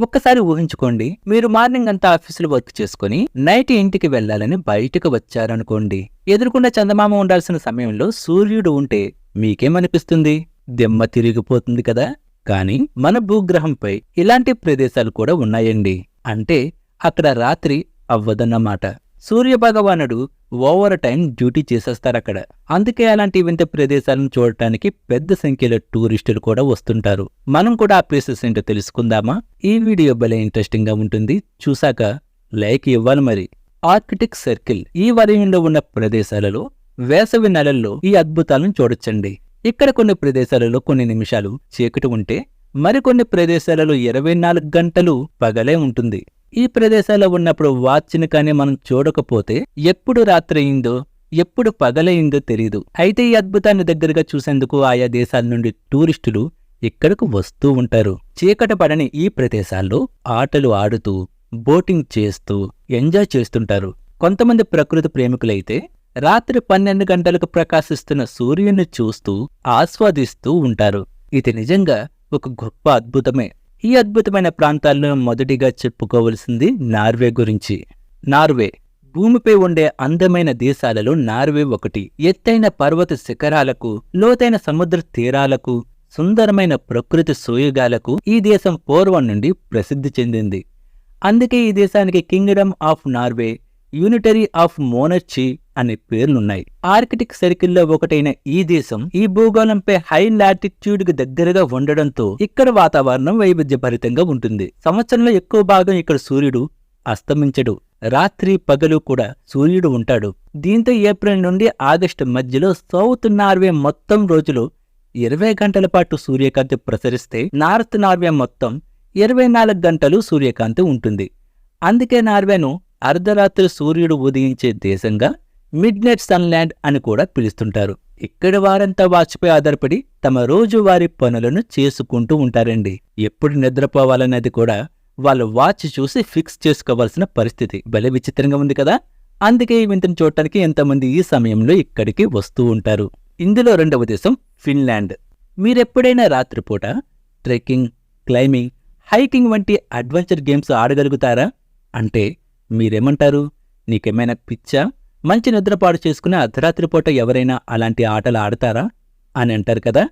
ఒక్కసారి ఊహించుకోండి. మీరు మార్నింగ్ అంతా ఆఫీసులో వర్క్ చేసుకుని నైట్ ఇంటికి వెళ్ళాలని బయటకు వచ్చారనుకోండి. ఎదురుకుండా చందమామ ఉండాల్సిన సమయంలో సూర్యుడు ఉంటే మీకేమనిపిస్తుంది? దెమ్మ తిరిగిపోతుంది కదా. కానీ మన భూగ్రహంపై ఇలాంటి ప్రదేశాలు కూడా ఉన్నాయండి. అంటే అక్కడ రాత్రి అవ్వదన్నమాట. సూర్య భగవానుడు ఓవర్ టైం డ్యూటీ చేసేస్తారు అక్కడ అందుకే అలాంటి వింత ప్రదేశాలను చూడటానికి పెద్ద సంఖ్యలో టూరిస్టులు కూడా వస్తుంటారు. మనం కూడా ఆ ప్లేసెస్ ఏంటో తెలుసుకుందామా? ఈ వీడియో భలే ఇంట్రెస్టింగ్గా ఉంటుంది. చూసాక లైక్ ఇవ్వాలి మరి. ఆర్కిటిక్ సర్కిల్ ఈ వలయంలో ఉన్న ప్రదేశాలలో వేసవి నెలల్లో ఈ అద్భుతాలను చూడొచ్చండి. ఇక్కడ కొన్ని ప్రదేశాలలో కొన్ని నిమిషాలు చీకటి ఉంటే మరికొన్ని ప్రదేశాలలో ఇరవై నాలుగు గంటలు పగలే ఉంటుంది. ఈ ప్రదేశాల్లో ఉన్నప్పుడు వాచ్ని కానీ మనం చూడకపోతే ఎప్పుడు రాత్రి అయిందో ఎప్పుడు పగలయిందో తెలియదు అయితే ఈ అద్భుతాన్ని దగ్గరగా చూసేందుకు ఆయా దేశాల నుండి టూరిస్టులు ఇక్కడకు వస్తూ ఉంటారు. చీకట పడని ఈ ప్రదేశాల్లో ఆటలు ఆడుతూ బోటింగ్ చేస్తూ ఎంజాయ్ చేస్తుంటారు. కొంతమంది ప్రకృతి ప్రేమికులైతే రాత్రి పన్నెండు గంటలకు ప్రకాశిస్తున్న సూర్యుని చూస్తూ ఆస్వాదిస్తూ ఉంటారు. ఇది నిజంగా ఒక గొప్ప అద్భుతమే. ఈ అద్భుతమైన ప్రాంతాల్లో మొదటిగా చెప్పుకోవలసింది నార్వే గురించి. నార్వే భూమిపై ఉండే అందమైన దేశాలలో నార్వే ఒకటి. ఎత్తైన పర్వత శిఖరాలకు లోతైన సముద్ర తీరాలకు సుందరమైన ప్రకృతి సోయగాలకు ఈ దేశం పూర్వం నుండి ప్రసిద్ధి చెందింది. అందుకే ఈ దేశానికి Kingdom of Norway unitary of monarchy అనే పేర్లున్నాయి. ఆర్కిటిక్ సర్కిల్లో ఒకటైన ఈ దేశం ఈ భూగోళంపై హై లాటిట్యూడ్కి దగ్గరగా ఉండడంతో ఇక్కడ వాతావరణం వైవిధ్యభరితంగా ఉంటుంది. సంవత్సరంలో ఎక్కువ భాగం ఇక్కడ సూర్యుడు అస్తమించడు. రాత్రి పగలు కూడా సూర్యుడు ఉంటాడు. దీంతో ఏప్రిల్ నుండి ఆగస్టు మధ్యలో సౌత్ నార్వే మొత్తం రోజులు ఇరవై గంటల పాటు సూర్యకాంతి ప్రసరిస్తే నార్త్ నార్వే మొత్తం ఇరవై నాలుగు గంటలు సూర్యకాంతి ఉంటుంది. అందుకే నార్వేను అర్ధరాత్రి సూర్యుడు ఉదయించే దేశంగా మిడ్ నైట్ సన్లాండ్ అని కూడా పిలుస్తుంటారు. ఇక్కడ వారంతా వాచ్పై ఆధారపడి తమ రోజువారీ పనులను చేసుకుంటూ ఉంటారండి. ఎప్పుడు నిద్రపోవాలనేది కూడా వాళ్ళ వాచ్ చూసి ఫిక్స్ చేసుకోవాల్సిన పరిస్థితి. భలే విచిత్రంగా ఉంది కదా? అందుకే ఈ వింతను చూడటానికి ఎంతమంది ఈ సమయంలో ఇక్కడికి వస్తూ ఉంటారు. ఇందులో రెండవ దేశం ఫిన్లాండ్ మీరెప్పుడైనా రాత్రిపూట ట్రెక్కింగ్ క్లైంబింగ్ హైకింగ్ వంటి అడ్వెంచర్ గేమ్స్ ఆడగలుగుతారా? అంటే మీరేమంటారు? నీకేమైనా పిచ్చా? మంచి నిద్రపాడు చేసుకునే అర్ధరాత్రి పూట ఎవరైనా అలాంటి ఆటలు ఆడతారా? అని అంటారు కదా.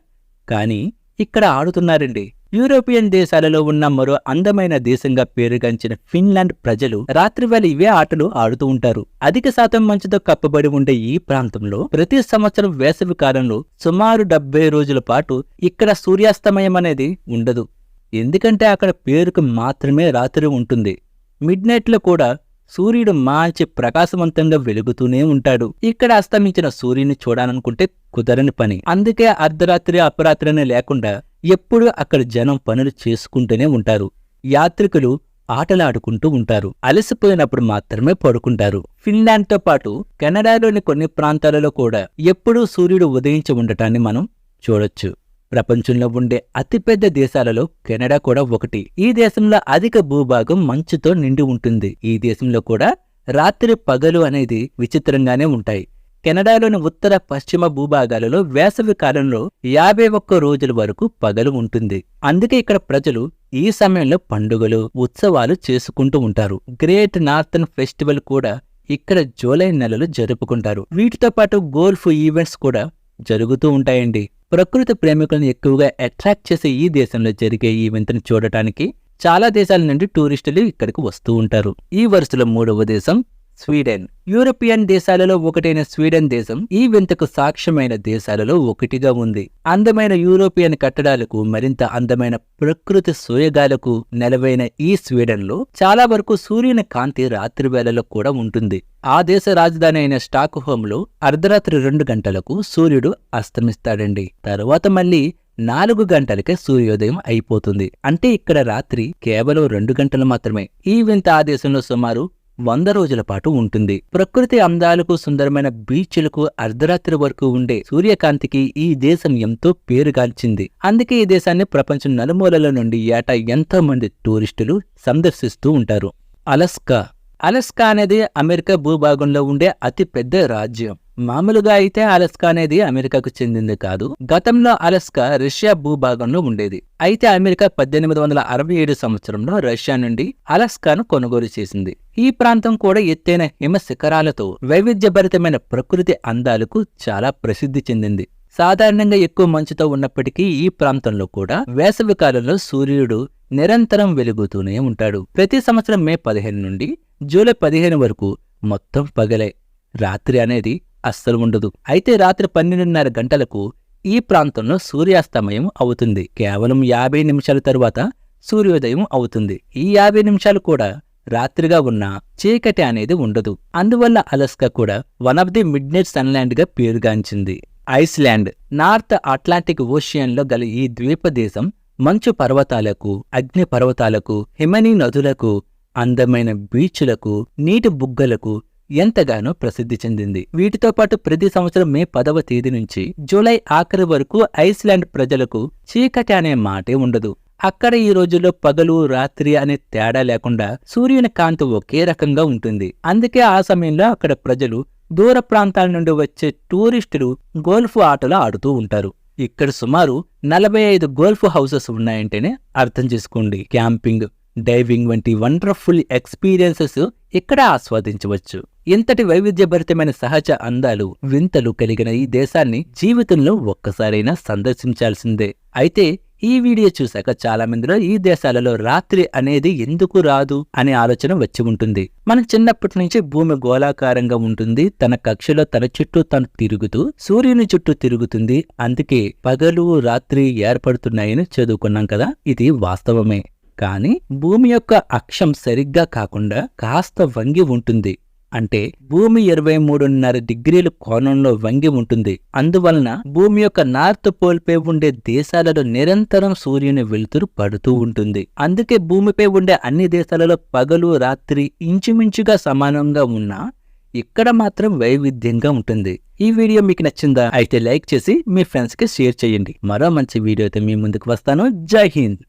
కానీ ఇక్కడ ఆడుతున్నారండి. యూరోపియన్ దేశాలలో ఉన్న మరో అందమైన దేశంగా పేరుగాంచిన ఫిన్లాండ్ ప్రజలు రాత్రివేళ ఇవే ఆటలు ఆడుతూ ఉంటారు. అధిక శాతం మంచుతో కప్పబడి ఉండే ఈ ప్రాంతంలో ప్రతి సంవత్సరం వేసవి కాలంలో సుమారు డెబ్బై రోజుల పాటు ఇక్కడ సూర్యాస్తమయం అనేది ఉండదు. ఎందుకంటే అక్కడ పేరుకు మాత్రమే రాత్రి ఉంటుంది. మిడ్ నైట్లో కూడా సూర్యుడు మంచి ప్రకాశవంతంగా వెలుగుతూనే ఉంటాడు. ఇక్కడ అస్తమించిన సూర్యుని చూడాలనుకుంటే కుదరని పని. అందుకే అర్ధరాత్రి అపరాత్రి లేకుండా ఎప్పుడూ అక్కడ జనం పనులు చేసుకుంటూనే ఉంటారు. యాత్రికులు ఆటలాడుకుంటూ ఉంటారు. అలసిపోయినప్పుడు మాత్రమే పడుకుంటారు. ఫిన్లాండ్తో పాటు కెనడాలోని కొన్ని ప్రాంతాలలో కూడా ఎప్పుడూ సూర్యుడు ఉదయించి ఉండటాన్ని మనం చూడొచ్చు. ప్రపంచంలో ఉండే అతిపెద్ద దేశాలలో కెనడా కూడా ఒకటి. ఈ దేశంలో అధిక భూభాగం మంచుతో నిండి ఉంటుంది. ఈ దేశంలో కూడా రాత్రి పగలు అనేది విచిత్రంగానే ఉంటాయి. కెనడాలోని ఉత్తర పశ్చిమ భూభాగాలలో వేసవి కాలంలో యాభై ఒక్క రోజుల వరకు పగలు ఉంటుంది. అందుకే ఇక్కడ ప్రజలు ఈ సమయంలో పండుగలు ఉత్సవాలు చేసుకుంటూ ఉంటారు. గ్రేట్ నార్థన్ ఫెస్టివల్ కూడా ఇక్కడ జూలై నెలలో జరుపుకుంటారు. వీటితో పాటు గోల్ఫ్ ఈవెంట్స్ కూడా జరుగుతూ ఉంటాయండి. ప్రకృతి ప్రేమికులను ఎక్కువగా అట్రాక్ట్ చేసే ఈ దేశంలో జరిగే ఈ వింతను చూడటానికి చాలా దేశాల నుండి టూరిస్టులు ఇక్కడికి వస్తూ ఉంటారు. ఈ వరుసలో మూడవ దేశం స్వీడన్. యూరోపియన్ దేశాలలో ఒకటైన స్వీడన్ దేశం ఈ వింతకు సాక్ష్యమైన దేశాలలో ఒకటిగా ఉంది. అందమైన యూరోపియన్ కట్టడాలకు మరింత అందమైన ప్రకృతి సూయగాలకు నెలవైన ఈ స్వీడన్లో చాలా వరకు సూర్యుని కాంతి రాత్రి వేళలో కూడా ఉంటుంది. ఆ దేశ రాజధాని అయిన స్టాక్ హోమ్లో అర్ధరాత్రి రెండు గంటలకు సూర్యుడు అస్తమిస్తాడండి. తరువాత మళ్ళీ నాలుగు గంటలకే సూర్యోదయం అయిపోతుంది. అంటే ఇక్కడ రాత్రి కేవలం రెండు గంటలు మాత్రమే. ఈ వింత ఆ దేశంలో సుమారు వంద రోజుల పాటు ఉంటుంది. ప్రకృతి అందాలకు సుందరమైన బీచ్లకు అర్ధరాత్రి వరకు ఉండే సూర్యకాంతికి ఈ దేశం ఎంతో పేరుగాల్చింది అందుకే ఈ దేశాన్ని ప్రపంచం నలుమూలల నుండి ఏటా ఎంతో మంది టూరిస్టులు సందర్శిస్తూ ఉంటారు. అలస్కా. అలస్కా అనేది అమెరికా భూభాగంలో ఉండే అతిపెద్ద రాజ్యం. మామూలుగా అయితే అలస్కా అనేది అమెరికాకు చెందింది కాదు. గతంలో అలస్కా రష్యా భూభాగంలో ఉండేది. అయితే అమెరికా పద్దెనిమిది వందల అరవై ఏడు సంవత్సరంలో రష్యా నుండి అలస్కాను కొనుగోలు చేసింది. ఈ ప్రాంతం కూడా ఎత్తైన హిమ శిఖరాలతో వైవిధ్యభరితమైన ప్రకృతి అందాలకు చాలా ప్రసిద్ధి చెందింది. సాధారణంగా ఎక్కువ మంచుతో ఉన్నప్పటికీ ఈ ప్రాంతంలో కూడా వేసవి కాలంలో సూర్యుడు నిరంతరం వెలుగుతూనే ఉంటాడు. ప్రతి సంవత్సరం మే పదిహేను నుండి జూలై పదిహేను వరకు మొత్తం పగలే. రాత్రి అనేది అస్సలు ఉండదు. అయితే రాత్రి పన్నెండున్నర గంటలకు ఈ ప్రాంతంలో సూర్యాస్తమయం అవుతుంది. కేవలం యాభై నిమిషాల తరువాత సూర్యోదయం అవుతుంది. ఈ యాభై నిమిషాలు కూడా రాత్రిగా ఉన్న చీకటి అనేది ఉండదు. అందువల్ల అలస్కా కూడా one of the mid night సన్లాండ్గా పేరుగాంచింది. ఐస్లాండ్ నార్త్ అట్లాంటిక్ ఓషియన్లో గల ఈ ద్వీపదేశం మంచు పర్వతాలకు అగ్ని పర్వతాలకు హిమనీ నదులకు అందమైన బీచ్లకు నీటి బుగ్గలకు ఎంతగానో ప్రసిద్ధి చెందింది. వీటితో పాటు ప్రతి సంవత్సరం మే పదవ తేదీ నుంచి జూలై ఆఖరి వరకు ఐస్లాండ్ ప్రజలకు చీకటి అనే మాటే ఉండదు. అక్కడ ఈ రోజుల్లో పగలు రాత్రి అనే తేడా లేకుండా సూర్యుని కాంతి ఒకే రకంగా ఉంటుంది. అందుకే ఆ సమయంలో అక్కడ ప్రజలు దూర ప్రాంతాల నుండి వచ్చే టూరిస్టులు గోల్ఫ్ ఆటలు ఆడుతూ ఉంటారు. ఇక్కడ సుమారు నలభై ఐదు గోల్ఫ్ హౌసెస్ ఉన్నాయంటేనే అర్థం చేసుకోండి. క్యాంపింగ్ డైవింగ్ వంటి వండర్ఫుల్ ఎక్స్పీరియన్సెస్ ఇక్కడ ఆస్వాదించవచ్చు. ఇంతటి వైవిధ్యభరితమైన సహజ అందాలు వింతలు కలిగిన ఈ దేశాన్ని జీవితంలో ఒక్కసారైనా సందర్శించాల్సిందే. అయితే ఈ వీడియో చూశాక చాలా మందిలో ఈ దేశాలలో రాత్రి అనేది ఎందుకు రాదు అనే ఆలోచన వచ్చి ఉంటుంది. మన చిన్నప్పటి నుంచి భూమి గోళాకారంగా ఉంటుంది తన కక్షలో తన చుట్టూ తను తిరుగుతూ సూర్యుని చుట్టూ తిరుగుతుంది అందుకే పగలు రాత్రి ఏర్పడుతున్నాయని చదువుకున్నాం కదా ఇది వాస్తవమే. కానీ భూమి యొక్క అక్షం సరిగ్గా కాకుండా కాస్త వంగి ఉంటుంది. అంటే భూమి ఇరవై మూడున్నర డిగ్రీల కోణంలో వంగి ఉంటుంది. అందువలన భూమి యొక్క నార్త్ పోల్పై ఉండే దేశాలలో నిరంతరం సూర్యుని వెలుతురు పడుతూ ఉంటుంది. అందుకే భూమిపై ఉండే అన్ని దేశాలలో పగలు రాత్రి ఇంచుమించుగా సమానంగా ఉన్నా ఇక్కడ మాత్రం వైవిధ్యంగా ఉంటుంది. ఈ వీడియో మీకు నచ్చిందా? అయితే లైక్ చేసి మీ ఫ్రెండ్స్కి షేర్ చేయండి. మరో మంచి వీడియోతో మీ ముందుకు వస్తాను. జై హింద్!